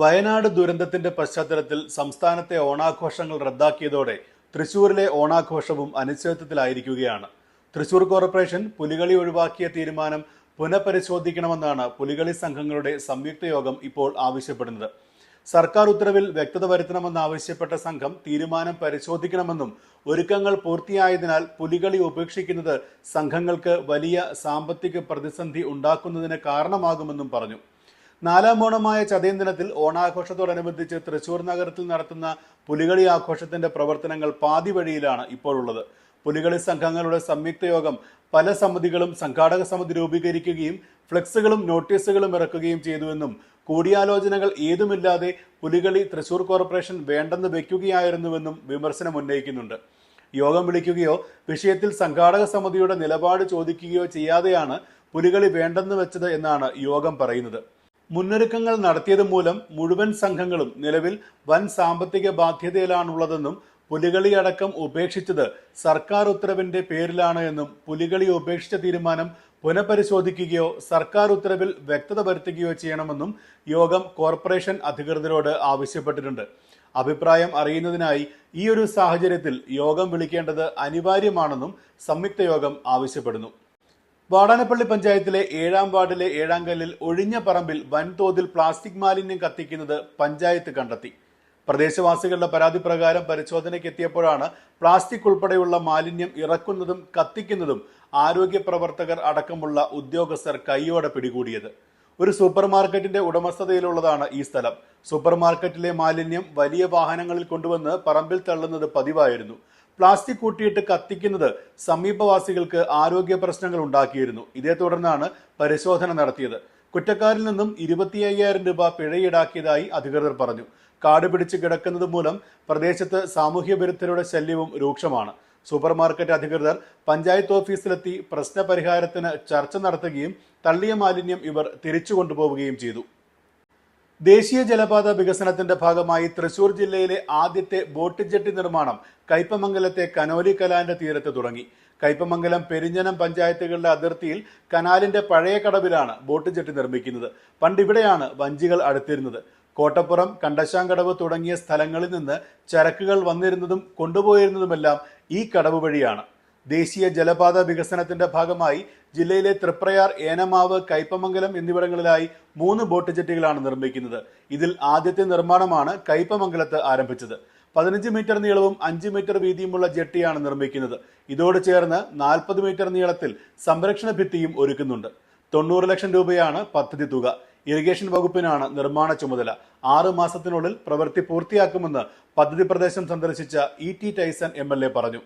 വയനാട് ദുരന്തത്തിന്റെ പശ്ചാത്തലത്തിൽ സംസ്ഥാനത്തെ ഓണാഘോഷങ്ങൾ റദ്ദാക്കിയതോടെ തൃശൂരിലെ ഓണാഘോഷവും അനിശ്ചിതത്വത്തിലായിരിക്കുകയാണ് തൃശൂർ കോർപ്പറേഷൻ പുലികളി ഒഴിവാക്കിയ തീരുമാനം പുനഃപരിശോധിക്കണമെന്നാണ് പുലികളി സംഘങ്ങളുടെ സംയുക്ത യോഗം ഇപ്പോൾ ആവശ്യപ്പെടുന്നത്. സർക്കാർ ഉത്തരവിൽ വ്യക്തത വരുത്തണമെന്നാവശ്യപ്പെട്ട സംഘം തീരുമാനം പരിശോധിക്കണമെന്നും ഒരുക്കങ്ങൾ പൂർത്തിയായതിനാൽ പുലികളി ഉപേക്ഷിക്കുന്നത് സംഘങ്ങൾക്ക് വലിയ സാമ്പത്തിക പ്രതിസന്ധി ഉണ്ടാക്കുന്നതിന് കാരണമാകുമെന്നും പറഞ്ഞു. നാലാം ഓണമായ ചതയം ദിനത്തിൽ ഓണാഘോഷത്തോടനുബന്ധിച്ച് തൃശൂർ നഗരത്തിൽ നടത്തുന്ന പുലികളി ആഘോഷത്തിന്റെ പ്രവർത്തനങ്ങൾ പാതി വഴിയിലാണ് ഇപ്പോഴുള്ളത്. പുലികളി സംഘങ്ങളുടെ സംയുക്ത യോഗം പല സമിതികളും സംഘാടക സമിതി രൂപീകരിക്കുകയും ഫ്ലെക്സുകളും നോട്ടീസുകളും ഇറക്കുകയും ചെയ്തുവെന്നും കൂടിയാലോചനകൾ ഏതുമില്ലാതെ പുലികളി തൃശൂർ കോർപ്പറേഷൻ വേണ്ടെന്ന് വെക്കുകയായിരുന്നുവെന്നും വിമർശനം ഉന്നയിക്കുന്നുണ്ട്. യോഗം വിളിക്കുകയോ വിഷയത്തിൽ സംഘാടക സമിതിയുടെ നിലപാട് ചോദിക്കുകയോ ചെയ്യാതെയാണ് പുലികളി വേണ്ടെന്ന് വെച്ചത് എന്നാണ് യോഗം പറയുന്നത്. മുന്നൊരുക്കങ്ങൾ നടത്തിയത് മൂലം മുഴുവൻ സംഘങ്ങളും നിലവിൽ വൻ സാമ്പത്തിക ബാധ്യതയിലാണുള്ളതെന്നും പുലികളി അടക്കം ഉപേക്ഷിച്ചത് സർക്കാർ ഉത്തരവിന്റെ പേരിലാണ് എന്നും പുലികളി ഉപേക്ഷിച്ച തീരുമാനം പുനഃപരിശോധിക്കുകയോ സർക്കാർ ഉത്തരവിൽ വ്യക്തത വരുത്തുകയോ ചെയ്യണമെന്നും യോഗം കോർപ്പറേഷൻ അധികൃതരോട് ആവശ്യപ്പെട്ടിട്ടുണ്ട്. അഭിപ്രായം അറിയുന്നതിനായി ഈ ഒരു സാഹചര്യത്തിൽ യോഗം വിളിക്കേണ്ടത് അനിവാര്യമാണെന്നും സംയുക്ത യോഗം ആവശ്യപ്പെടുന്നു. വാടാനപ്പള്ളി പഞ്ചായത്തിലെ ഏഴാം വാർഡിലെ ഏഴാംകല്ലിൽ ഒഴിഞ്ഞ പറമ്പിൽ വൻതോതിൽ പ്ലാസ്റ്റിക് മാലിന്യം കത്തിക്കുന്നത് പഞ്ചായത്ത് കണ്ടെത്തി. പ്രദേശവാസികളുടെ പരാതി പ്രകാരം പരിശോധനയ്ക്ക് എത്തിയപ്പോഴാണ് പ്ലാസ്റ്റിക് ഉൾപ്പെടെയുള്ള മാലിന്യം ഇറക്കുന്നതും കത്തിക്കുന്നതും ആരോഗ്യ പ്രവർത്തകർ അടക്കമുള്ള ഉദ്യോഗസ്ഥർ കൈയോടെ പിടികൂടിയത്. ഒരു സൂപ്പർ മാർക്കറ്റിന്റെ ഉടമസ്ഥതയിലുള്ളതാണ് ഈ സ്ഥലം. സൂപ്പർ മാർക്കറ്റിലെ മാലിന്യം വലിയ വാഹനങ്ങളിൽ കൊണ്ടുവന്ന് പറമ്പിൽ തള്ളുന്നത് പതിവായിരുന്നു. പ്ലാസ്റ്റിക് കൂട്ടിയിട്ട് കത്തിക്കുന്നത് സമീപവാസികൾക്ക് ആരോഗ്യ പ്രശ്നങ്ങൾ ഉണ്ടാക്കിയിരുന്നു. ഇതേ തുടർന്നാണ് പരിശോധന നടത്തിയത്. കുറ്റക്കാരിൽ നിന്നും ഇരുപത്തി അയ്യായിരം രൂപ പിഴ ഈടാക്കിയതായി അധികൃതർ പറഞ്ഞു. കാട് പിടിച്ച് കിടക്കുന്നത് മൂലം പ്രദേശത്ത് സാമൂഹ്യ വിരുദ്ധരുടെ ശല്യവും രൂക്ഷമാണ്. സൂപ്പർ മാർക്കറ്റ് അധികൃതർ പഞ്ചായത്ത് ഓഫീസിലെത്തി പ്രശ്നപരിഹാരത്തിന് ചർച്ച നടത്തുകയും തള്ളിയ മാലിന്യം ഇവർ തിരിച്ചു കൊണ്ടുപോവുകയും ചെയ്തു. ദേശീയ ജലപാത വികസനത്തിന്റെ ഭാഗമായി തൃശൂർ ജില്ലയിലെ ആദ്യത്തെ ബോട്ട് ജെട്ടി നിർമ്മാണം കയ്പമംഗലത്തെ കനോലി കലാന്റെ തീരത്ത് തുടങ്ങി. കയ്പമംഗലം പെരിഞ്ഞനം പഞ്ചായത്തുകളുടെ അതിർത്തിയിൽ കനാലിന്റെ പഴയ കടവിലാണ് ബോട്ട് ജെട്ടി നിർമ്മിക്കുന്നത്. പണ്ട് ഇവിടെയാണ് വഞ്ചികൾ അടുത്തിരുന്നത്. കോട്ടപ്പുറം കണ്ടശാങ്കടവ് തുടങ്ങിയ സ്ഥലങ്ങളിൽ നിന്ന് ചരക്കുകൾ വന്നിരുന്നതും കൊണ്ടുപോയിരുന്നതുമെല്ലാം ഈ കടവ് വഴിയാണ്. ദേശീയ ജലപാത വികസനത്തിന്റെ ഭാഗമായി ജില്ലയിലെ തൃപ്രയാർ ഏനമാവ് കൈപ്പമംഗലം എന്നിവിടങ്ങളിലായി മൂന്ന് ബോട്ട് ജെട്ടികളാണ് നിർമ്മിക്കുന്നത്. ഇതിൽ ആദ്യത്തെ നിർമ്മാണമാണ് കയ്പമംഗലത്ത് ആരംഭിച്ചത്. പതിനഞ്ച് മീറ്റർ നീളവും അഞ്ച് മീറ്റർ വീതിയുമുള്ള ജെട്ടിയാണ് നിർമ്മിക്കുന്നത്. ഇതോട് ചേർന്ന് നാൽപ്പത് മീറ്റർ നീളത്തിൽ സംരക്ഷണ ഭിത്തിയും ഒരുക്കുന്നുണ്ട്. തൊണ്ണൂറ് ലക്ഷം രൂപയാണ് പദ്ധതി തുക. ഇറിഗേഷൻ വകുപ്പിനാണ് നിർമ്മാണ ചുമതല. ആറ് മാസത്തിനുള്ളിൽ പ്രവൃത്തി പൂർത്തിയാക്കുമെന്ന് പദ്ധതി പ്രദേശം സന്ദർശിച്ച ഇ ടി ടൈസൺ എം പറഞ്ഞു.